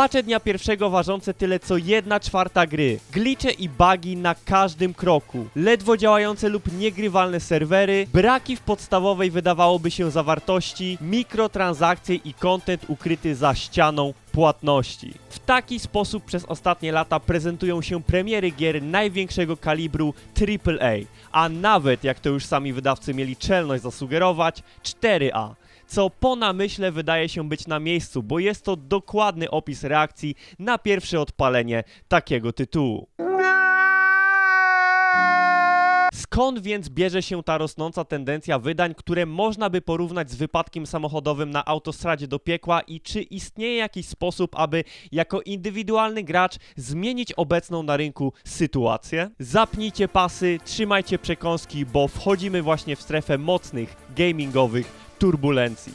Patche dnia pierwszego ważące tyle co jedna czwarta gry. Glicze i bugi na każdym kroku. Ledwo działające lub niegrywalne serwery. Braki w podstawowej wydawałoby się zawartości. Mikrotransakcje i content ukryty za ścianą płatności. W taki sposób przez ostatnie lata prezentują się premiery gier największego kalibru AAA, a nawet, jak to już sami wydawcy mieli czelność zasugerować, 4A. Co po namyśle wydaje się być na miejscu, bo jest to dokładny opis reakcji na pierwsze odpalenie takiego tytułu. Skąd więc bierze się ta rosnąca tendencja wydań, które można by porównać z wypadkiem samochodowym na autostradzie do piekła i czy istnieje jakiś sposób, aby jako indywidualny gracz zmienić obecną na rynku sytuację? Zapnijcie pasy, trzymajcie przekąski, bo wchodzimy właśnie w strefę mocnych gamingowych turbulencji.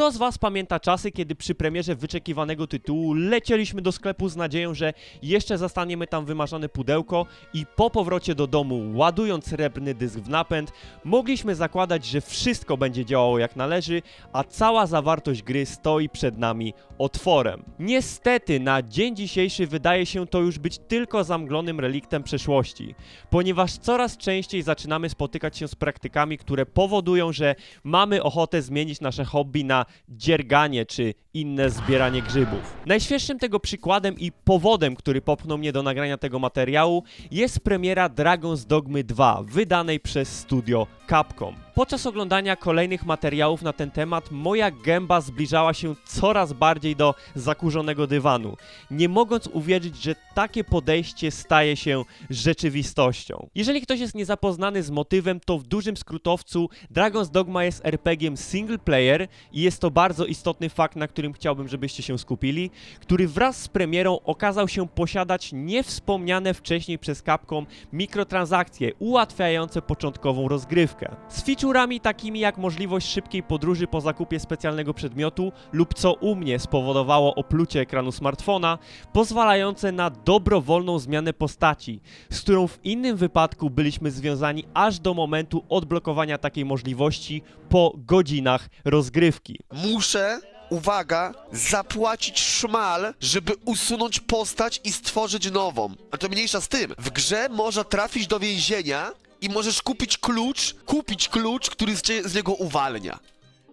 Kto z Was pamięta czasy, kiedy przy premierze wyczekiwanego tytułu lecieliśmy do sklepu z nadzieją, że jeszcze zastaniemy tam wymarzone pudełko i po powrocie do domu, ładując srebrny dysk w napęd, mogliśmy zakładać, że wszystko będzie działało jak należy, a cała zawartość gry stoi przed nami otworem. Niestety na dzień dzisiejszy wydaje się to już być tylko zamglonym reliktem przeszłości, ponieważ coraz częściej zaczynamy spotykać się z praktykami, które powodują, że mamy ochotę zmienić nasze hobby na dzierganie czy inne zbieranie grzybów. Najświeższym tego przykładem i powodem, który popchnął mnie do nagrania tego materiału, jest premiera Dragon's Dogmy 2, wydanej przez studio Capcom. Podczas oglądania kolejnych materiałów na ten temat moja gęba zbliżała się coraz bardziej do zakurzonego dywanu, nie mogąc uwierzyć, że takie podejście staje się rzeczywistością. Jeżeli ktoś jest niezapoznany z motywem, to w dużym skrótowcu Dragon's Dogma jest RPG single player i jest to bardzo istotny fakt, na którym chciałbym, żebyście się skupili, który wraz z premierą okazał się posiadać niewspomniane wcześniej przez Capcom mikrotransakcje ułatwiające początkową rozgrywkę. Z featureami takimi jak możliwość szybkiej podróży po zakupie specjalnego przedmiotu lub co u mnie spowodowało oplucie ekranu smartfona, pozwalające na dobrowolną zmianę postaci, z którą w innym wypadku byliśmy związani aż do momentu odblokowania takiej możliwości po godzinach rozgrywki. Muszę, uwaga, zapłacić szmal, żeby usunąć postać i stworzyć nową. A to mniejsza z tym. W grze można trafić do więzienia i możesz kupić klucz, kupić klucz, który z, z niego uwalnia.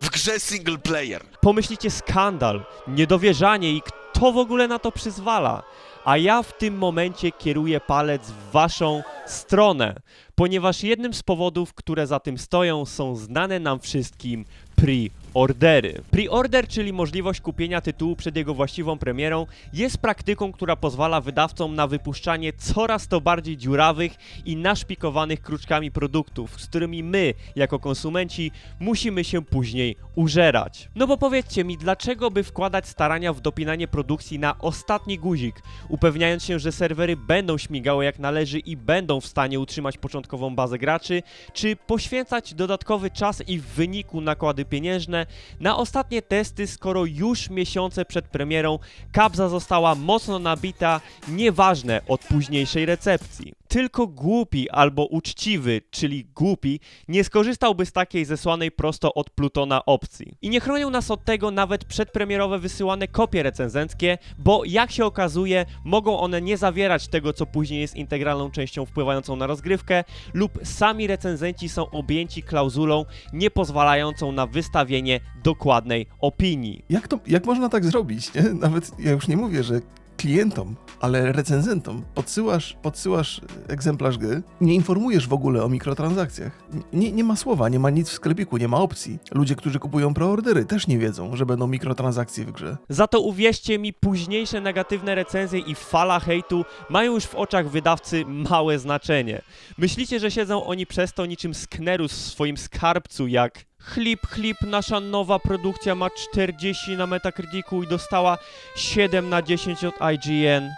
W grze single player. Pomyślicie skandal, niedowierzanie i kto w ogóle na to przyzwala. A ja w tym momencie kieruję palec w waszą stronę, ponieważ jednym z powodów, które za tym stoją, są znane nam wszystkim pre-ordery. Pre-order, czyli możliwość kupienia tytułu przed jego właściwą premierą, jest praktyką, która pozwala wydawcom na wypuszczanie coraz to bardziej dziurawych i naszpikowanych kruczkami produktów, z którymi my, jako konsumenci, musimy się później użerać. No bo powiedzcie mi, dlaczego by wkładać starania w dopinanie produkcji na ostatni guzik, upewniając się, że serwery będą śmigały jak należy i będą w stanie utrzymać początkową bazę graczy, czy poświęcać dodatkowy czas i w wyniku nakłady pieniężne na ostatnie testy, skoro już miesiące przed premierą kabza została mocno nabita, nieważne od późniejszej recepcji. Tylko głupi albo uczciwy, czyli głupi, nie skorzystałby z takiej zesłanej prosto od Plutona opcji. I nie chronią nas od tego nawet przedpremierowe wysyłane kopie recenzenckie, bo jak się okazuje, mogą one nie zawierać tego, co później jest integralną częścią wpływającą na rozgrywkę, lub sami recenzenci są objęci klauzulą nie pozwalającą na wystawienie dokładnej opinii. Jak, to, jak można tak zrobić? Nie? Nawet ja już nie mówię, że klientom, ale recenzentom podsyłasz, podsyłasz egzemplarz gry, nie informujesz w ogóle o mikrotransakcjach. Nie, nie ma słowa, nie ma nic w sklepiku, nie ma opcji. Ludzie, którzy kupują preordery też nie wiedzą, że będą mikrotransakcje w grze. Za to uwierzcie mi, późniejsze negatywne recenzje i fala hejtu mają już w oczach wydawcy małe znaczenie. Myślicie, że siedzą oni przez to niczym sknerus w swoim skarbcu, jak Chlip, chlip, nasza nowa produkcja ma 40 na Metacriticu i dostała 7 na 10 od IGN.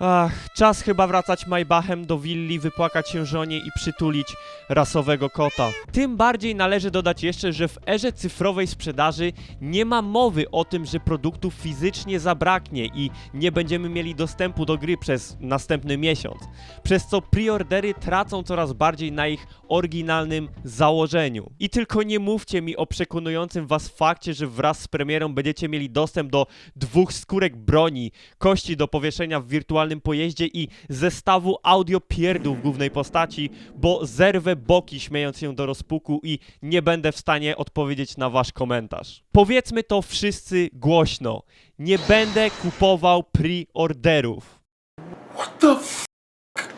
Ach, czas chyba wracać Maybachem do willi, wypłakać się żonie i przytulić rasowego kota. Tym bardziej należy dodać jeszcze, że w erze cyfrowej sprzedaży nie ma mowy o tym, że produktów fizycznie zabraknie i nie będziemy mieli dostępu do gry przez następny miesiąc. Przez co preordery tracą coraz bardziej na ich oryginalnym założeniu. I tylko nie mówcie mi o przekonującym was fakcie, że wraz z premierą będziecie mieli dostęp do dwóch skórek broni, kości do powieszenia w wirtualnym pojeździe i zestawu audio pierdół w głównej postaci, bo zerwę boki śmiejąc się do rozpuku i nie będę w stanie odpowiedzieć na wasz komentarz. Powiedzmy to wszyscy głośno. Nie będę kupował preorderów.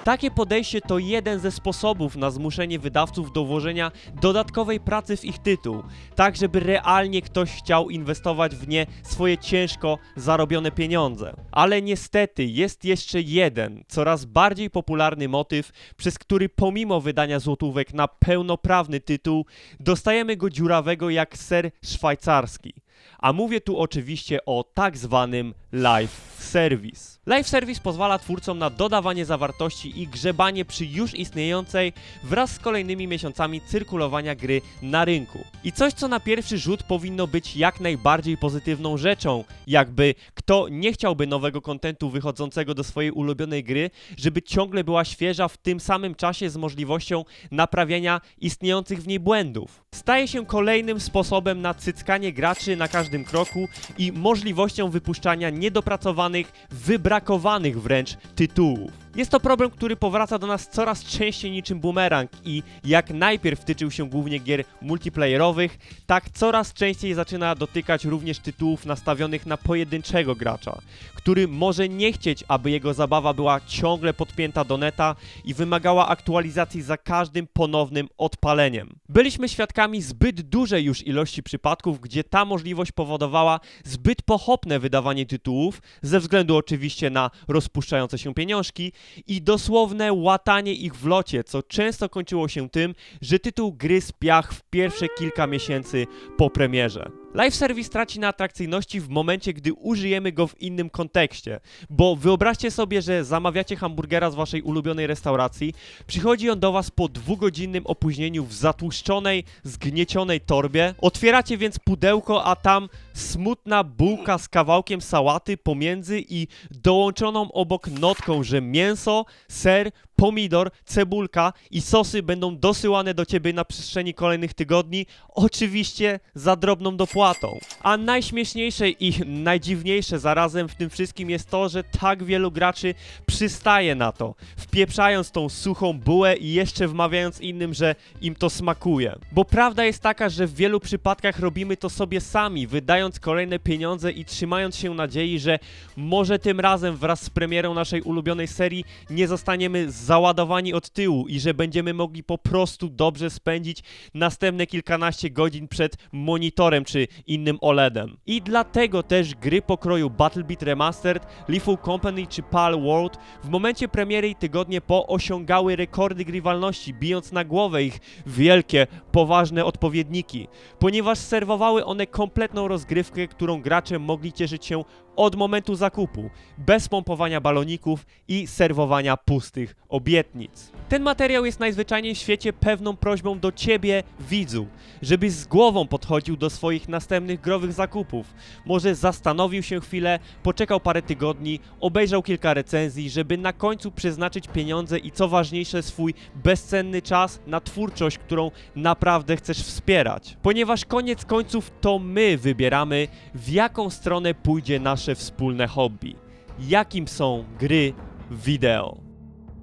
Takie podejście to jeden ze sposobów na zmuszenie wydawców do włożenia dodatkowej pracy w ich tytuł, tak żeby realnie ktoś chciał inwestować w nie swoje ciężko zarobione pieniądze. Ale niestety jest jeszcze jeden, coraz bardziej popularny motyw, przez który pomimo wydania złotówek na pełnoprawny tytuł, dostajemy go dziurawego jak ser szwajcarski. A mówię tu oczywiście o tak zwanym live service. Live service pozwala twórcom na dodawanie zawartości i grzebanie przy już istniejącej wraz z kolejnymi miesiącami cyrkulowania gry na rynku. I coś, co na pierwszy rzut powinno być jak najbardziej pozytywną rzeczą, jakby kto nie chciałby nowego kontentu wychodzącego do swojej ulubionej gry, żeby ciągle była świeża w tym samym czasie z możliwością naprawiania istniejących w niej błędów. Staje się kolejnym sposobem na cyckanie graczy na każdym kroku i możliwością wypuszczania niedopracowanych, wybrakowanych wręcz tytułów. Jest to problem, który powraca do nas coraz częściej niczym bumerang i jak najpierw tyczył się głównie gier multiplayerowych, tak coraz częściej zaczyna dotykać również tytułów nastawionych na pojedynczego gracza, który może nie chcieć, aby jego zabawa była ciągle podpięta do neta i wymagała aktualizacji za każdym ponownym odpaleniem. Byliśmy świadkami zbyt dużej już ilości przypadków, gdzie ta możliwość powodowała zbyt pochopne wydawanie tytułów, ze względu oczywiście na rozpuszczające się pieniążki i dosłowne łatanie ich w locie, co często kończyło się tym, że tytuł gry spiach w pierwsze kilka miesięcy po premierze. Live service traci na atrakcyjności w momencie, gdy użyjemy go w innym kontekście, bo wyobraźcie sobie, że zamawiacie hamburgera z waszej ulubionej restauracji, przychodzi on do was po dwugodzinnym opóźnieniu w zatłuszczonej, zgniecionej torbie, otwieracie więc pudełko, a tam smutna bułka z kawałkiem sałaty pomiędzy i dołączoną obok notką, że mięso, ser, pomidor, cebulka i sosy będą dosyłane do ciebie na przestrzeni kolejnych tygodni, oczywiście za drobną dopłatą. A najśmieszniejsze i najdziwniejsze zarazem w tym wszystkim jest to, że tak wielu graczy przystaje na to, wpieprzając tą suchą bułę i jeszcze wmawiając innym, że im to smakuje. Bo prawda jest taka, że w wielu przypadkach robimy to sobie sami, wydając kolejne pieniądze i trzymając się nadziei, że może tym razem wraz z premierą naszej ulubionej serii nie zostaniemy załadowani od tyłu i że będziemy mogli po prostu dobrze spędzić następne kilkanaście godzin przed monitorem czy innym OLEDem. I dlatego też gry pokroju BattleBeat Remastered, Lethal Company czy PAL World w momencie premiery i tygodnie po osiągały rekordy grywalności, bijąc na głowę ich wielkie, poważne odpowiedniki, ponieważ serwowały one kompletną rozgrywkę, którą gracze mogli cieszyć się od momentu zakupu, bez pompowania baloników i serwowania pustych obietnic. Ten materiał jest najzwyczajniej w świecie pewną prośbą do ciebie, widzu, żebyś z głową podchodził do swoich następnych growych zakupów. Może zastanowił się chwilę, poczekał parę tygodni, obejrzał kilka recenzji, żeby na końcu przeznaczyć pieniądze i co ważniejsze swój bezcenny czas na twórczość, którą naprawdę chcesz wspierać. Ponieważ koniec końców to my wybieramy, w jaką stronę pójdzie nasze wspólne hobby. Jakim są gry wideo.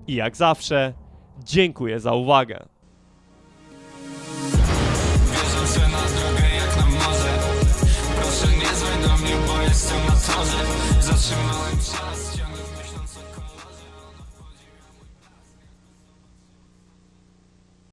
I jak zawsze, dziękuję za uwagę.